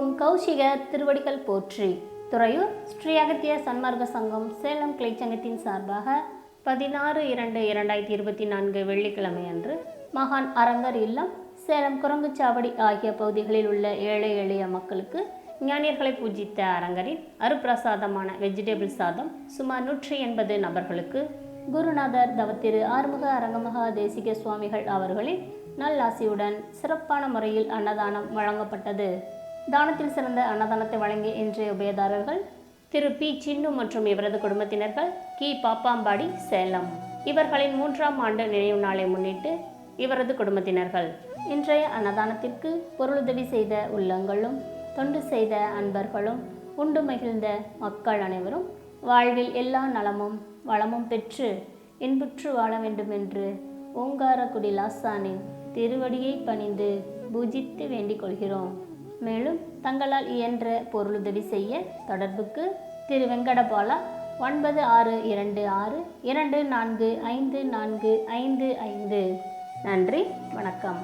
ஓம் கௌஷிக திருவடிகள் போற்றி. துறையூர் ஸ்ரீ அகத்திய சன்மார்க்க சங்கம் சேலம் கிளைச்சங்கத்தின் சார்பாக பதினாறு இரண்டு இரண்டாயிரத்தி இருபத்தி நான்கு வெள்ளிக்கிழமை அன்று மகான் அரங்கர் இல்லம் சேலம் குரங்குச்சாவடி ஆகிய பகுதிகளில் உள்ள ஏழை எளிய மக்களுக்கு ஞானியர்களை பூஜித்த அரங்கரின் அருப்பிரசாதமான வெஜிடபிள் சாதம் சுமார் நூற்றி எண்பது நபர்களுக்கு குருநாதர் தவத்திரு ஆறுமுக அரங்கமகா தேசிக சுவாமிகள் அவர்களின் நல்லாசியுடன் சிறப்பான முறையில் அன்னதானம் வழங்கப்பட்டது. தானத்தில் சிறந்த அன்னதானத்தை வழங்கிய இன்றைய உபயதாரர்கள் திரு பி. சின்னு மற்றும் இவரது குடும்பத்தினர்கள் கி. பாப்பாம்பாடி சேலம். இவர்களின் மூன்றாம் ஆண்டு நினைவு நாளை முன்னிட்டு இவரது குடும்பத்தினர்கள் இன்றைய அன்னதானத்திற்கு பொருளுதவி செய்த உள்ளங்களும் தொண்டு செய்த அன்பர்களும் உண்டு மகிழ்ந்த மக்கள் அனைவரும் வாழ்வில் எல்லா நலமும் வளமும் பெற்று இன்புற்று வாழ வேண்டுமென்று ஓங்காரக்குடி லாசானின் திருவடியை பணிந்து பூஜித்து வேண்டிக் கொள்கிறோம். மேலும் தங்களால் இயன்ற பொருளுதவி செய்ய தொடர்புக்கு திரு வெங்கடபாலா ஒன்பது ஆறு இரண்டு ஆறு இரண்டு நான்கு ஐந்து நான்கு ஐந்து ஐந்து. நன்றி வணக்கம்.